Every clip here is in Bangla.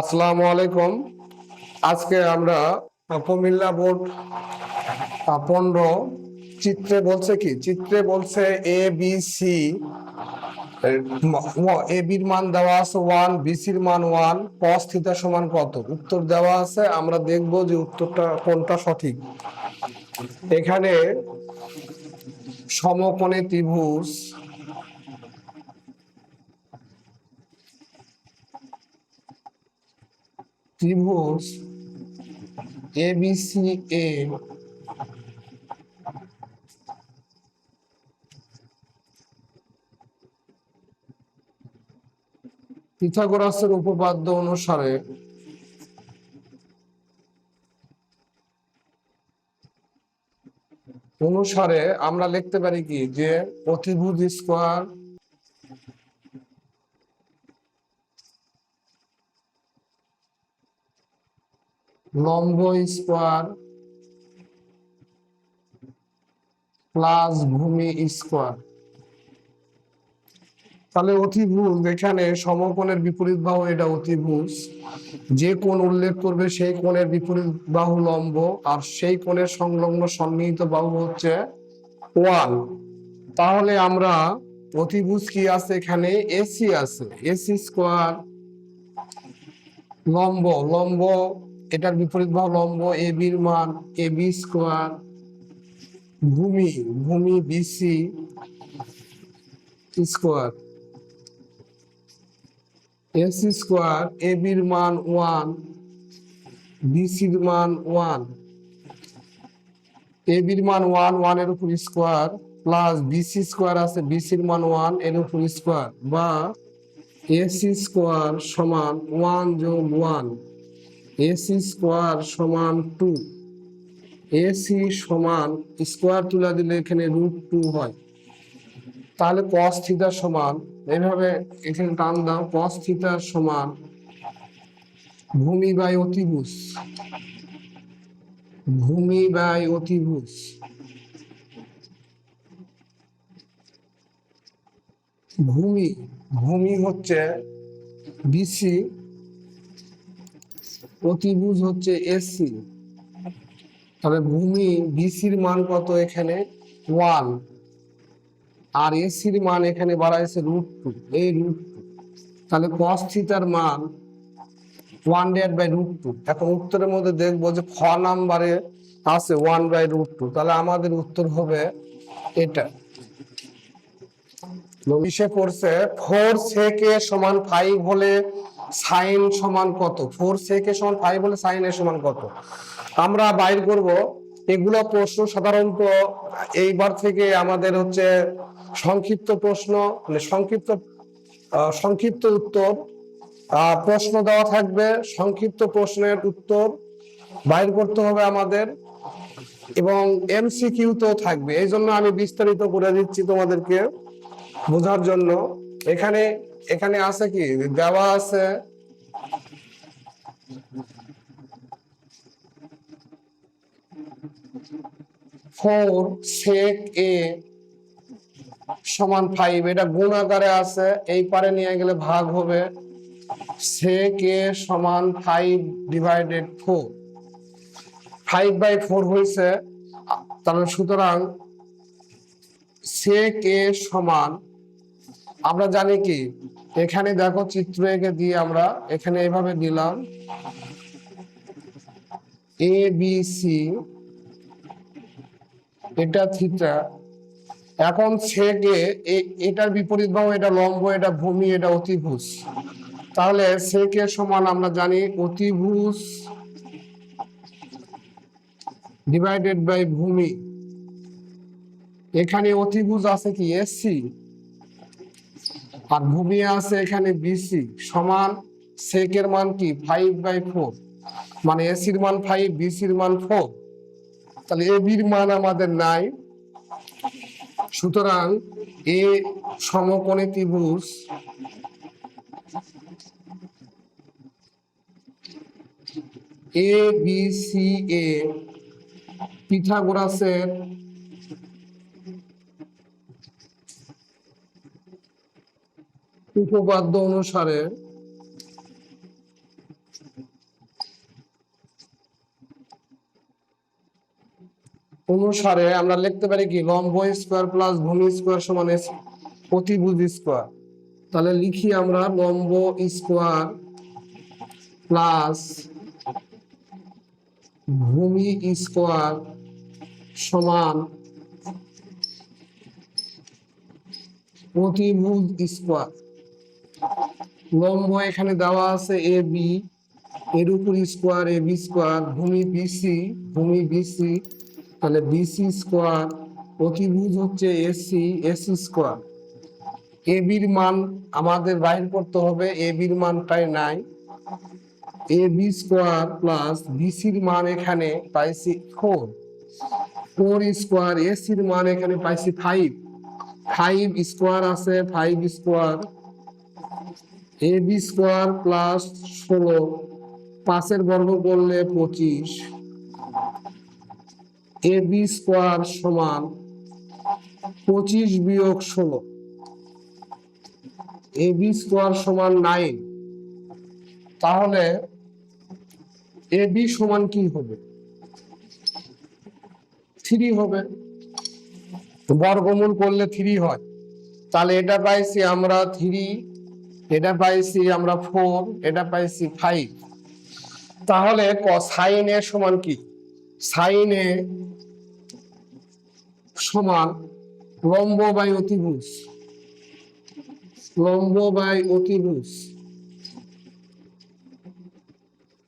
আসসালামু আলাইকুম। আজকে আমরা কুমিল্লা বোর্ড পনেরো চিত্রে বলছে কি? চিত্রে বলছে এ বি সি এ বির মান দেওয়া আছে ওয়ান বিসির মান ওয়ান কস থিতা সমান কত? উত্তর দেওয়া আছে, আমরা দেখব যে উত্তরটা কোনটা সঠিক। এখানে সমকোণে ত্রিভুজ ত্রিভুজ এ বি এ পিথাগোরাসের উপপাদ্য অনুসারে অনুসারে আমরা লিখতে পারি কি? যে অতিভুজ স্কোয়ার লম্ব স্কোয়ার প্লাস ভূমি স্কোয়ার। তাহলে অতিভুজ, এখানে সমকোণের বিপরীত বাহু এটা অতিভুজ। যে কোণ উল্লেখ করবে সেই কোণের বিপরীত বাহু লম্ব, আর সেই কোণের সংলগ্ন সন্নিহিত বাহু হচ্ছে ওয়াল। তাহলে আমরা অতিভুজ কি আছে এখানে? এসি আছে, এসি স্কোয়ার লম্ব। লম্ব এটার বিপরীত বাহু লম্ব এ বির মান এ বি স্কোয়ার ভূমি ভূমি BC square S square A বির মান ওয়ান বিসির মান ওয়ান এ বির মান ওয়ান ওয়ানের উপর স্কোয়ার প্লাস বিসি স্কোয়ার আছে বিসির মান ওয়ানের উপর স্কোয়ার বা এসি স্কোয়ার সমান ওয়ান যোগ ওয়ান এসি স্কোয়ার সমান টু এসি সমান স্কোয়ার তুলা দিলে এখানে রুট টু হয়। তাহলে cos থিটা সমান, এইভাবে এখানে টান দাও, cos থিটা সমান ভূমি বাই অতিভুজ। ভূমি বাই অতিভুজ। ভূমি ভূমি হচ্ছে বিসি অতিভুজ হচ্ছে এসি তাহলে ভূমি বিসির মান কত এখানে? ওয়ান আর এসির মান এখানে বাড়াইছে রুট টু এই রুট টু তাহলে কস থিটার মান ওয়ান বাই রুট টু এখন উত্তরের মধ্যে দেখব যে খ নাম্বারে আছে ওয়ান বাই রুট টু তাহলে আমাদের উত্তর হবে এটা। বিশে পড়ছে ফোর সেকে সমান ফাইভ হলে সাইন সমান কত? ফোর সেকে সমান ফাইভ হলে সাইন এর সমান কত? আমরা বাইর করব। এগুলো প্রশ্ন সাধারণত এইবার থেকে আমাদের হচ্ছে সংক্ষিপ্ত প্রশ্ন মানে সংক্ষিপ্ত সংক্ষিপ্ত উত্তর। প্রশ্ন দেওয়া থাকবে, সংক্ষিপ্ত প্রশ্নের উত্তর বাইর করতে হবে আমাদের। এবং এমসিকিউ তো থাকবে। এই জন্য আমি বিস্তারিত করে দিচ্ছি তোমাদেরকে বোঝার জন্য। এখানে এখানে আছে কি? দেওয়া আছে ফোর সেক এ সমান ফাইভ এটা গুণ আকারে আছে, এই পারে নিয়ে গেলে ভাগ হবে সেক এ সমান five divided four five by four হয়েছে, তাহলে সুতরাং সেক এ সমান আমরা জানি কি? এখানে দেখো চিত্র এঁকে দিয়ে আমরা এখানে এভাবে দিলাম। এ বি সি এটা থিটা এখন সেকে এটার বিপরীত বাহু, এটা লম্ব, এটা ভূমি, এটা অতিভুজ। তাহলে সেকে সমান আমরা জানি অতিভুজ ডিভাইডেড বাই ভূমি। এখানে অতিভুজ আছে কি? এসি আর ভূমি আছে এখানে বিসি সমান সেকের মান কি? ফাইভ বাই ফোর মানে এসির মান ফাইভ বিসির মান ফোর তাহলে এ বির মান আমাদের নাই। সুতরাং এ সমকোণী ত্রিভুজ এ বি সি এ পিথাগোরাসের উপপাদ্য অনুসারে অনুসারে আমরা লিখতে পারি কি, লম্ব স্কোয়ার প্লাস ভূমি স্কোয়ার সমান প্রতিভুজ স্কোয়ার। তাহলে লিখি আমরা লম্ব স্কোয়ার প্লাস ভূমি স্কোয়ার সমান প্রতিভুজ স্কোয়ার। লম্ব এখানে দেওয়া আছে এ, বি। এর উপর স্কোয়ার এ বি স্কোয়ার ভূমি বিসি ভূমি বিসি তাহলে বিসি স্কোয়ার প্রতিভুজ হচ্ছে এসি এসি স্কোয়ার এ বির মান আমাদের বাইর করতে হবে, এ বির মানটাই নাই। এ বি স্কোয়ার প্লাস বিসির মান এখানে পাইছি ফোর ফোর স্কোয়ার এসির মান এখানে পাইছি ফাইভ ফাইভ স্কোয়ার আছে five square A B square plus ষোলো, পাঁচের বর্গ করলে পঁচিশ। এ বি স্কোয়ার সমান পঁচিশ বিয়োগ ষোলো। এ বি স্কোয়ার সমান নাইন। তাহলে এ বি সমান কি হবে? থ্রি হবে। বর্গমূল করলে থ্রি হয়। তাহলে এটা পাইছি আমরা থ্রি এটা পাইছি আমরা ফোর এটা পাইছি ফাইভ তাহলে সাইন এ সমান কি? সাইন এ সমান লম্ব বাই অতিভুজ। লম্ব বাই অতিভুজ।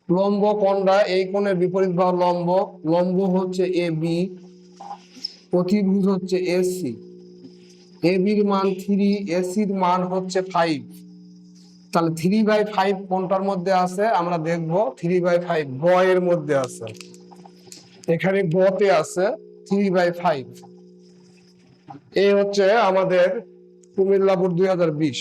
লম্ব কোনটা? এই কোণের বিপরীত বাহু লম্ব। লম্ব হচ্ছে এ বি অতিভুজ হচ্ছে এসি এ বির মান থ্রি এসির মান হচ্ছে ফাইভ তাহলে থ্রি বাই ফাইভ কোনটার মধ্যে আছে? আমরা দেখব থ্রি বাই ফাইভ গ এর মধ্যে আছে। এখানে গতে আছে থ্রি বাই ফাইভ এই হচ্ছে আমাদের কুমিল্লাপুর দুই হাজার বিশ।